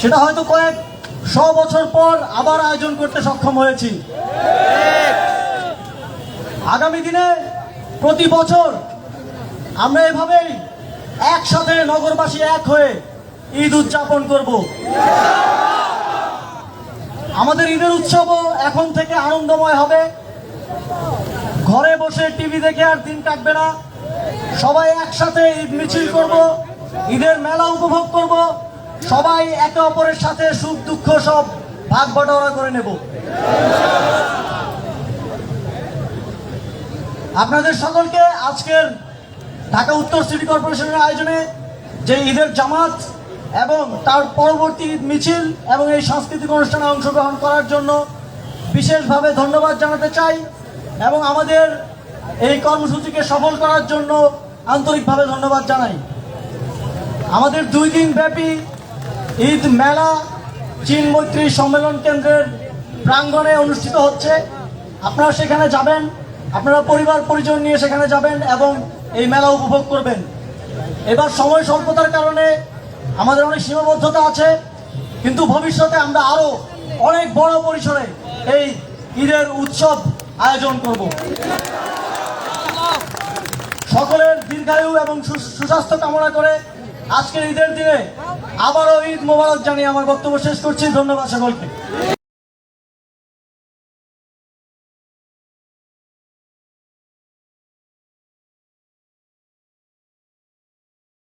সেটা হয়তো কয়েক শ বছর পর আবার আয়োজন করতে সক্ষম হয়েছি। আগামী দিনে প্রতি বছর আমরা এভাবেই একসাথে নগরবাসী এক হয়ে ঈদ উদযাপন করব। আমাদের ঈদের উৎসবও এখন থেকে আনন্দময় হবে। ঘরে বসে টিভি দেখে আর দিন কাটবে না। সবাই একসাথে ঈদ মিছিল করব, ঈদের মেলা উপভোগ করব। সবাই একে অপরের সাথে সুখ, দুঃখ সব ভাগ বটোয়ারা করে নেব। আপনাদের সকলকে আজকের ঢাকা উত্তর সিটি কর্পোরেশনের আয়োজনে যে ঈদের জামাত এবং তার পরবর্তী ঈদ মিছিল এবং এই সাংস্কৃতিক অনুষ্ঠানে অংশগ্রহণ করার জন্য বিশেষভাবে ধন্যবাদ জানাতে চাই এবং আমাদের এই কর্মসূচিকে সফল করার জন্য আন্তরিকভাবে ধন্যবাদ জানাই। আমাদের দুই দিন ব্যাপী ঈদ মেলা চীন মৈত্রী সম্মেলন কেন্দ্রের প্রাঙ্গণে অনুষ্ঠিত হচ্ছে। আপনারা সেখানে যাবেন, আপনারা পরিবার, পরিজন নিয়ে সেখানে যাবেন এবং এই মেলা উপভোগ করবেন। এবার সময় স্বল্পতার কারণে আমাদের অনেক সীমাবদ্ধতা আছে, কিন্তু ভবিষ্যতে আমরা আরও অনেক বড় পরিসরে এই ঈদের উৎসব আয়োজন করব। সকলের দীর্ঘায়ু এবং সুস্বাস্থ্য কামনা করে আজকের ঈদের দিনে আবারও ঈদ মোবারক জানিয়ে আমার বক্তব্য শেষ করছি। ধন্যবাদ সকলকে।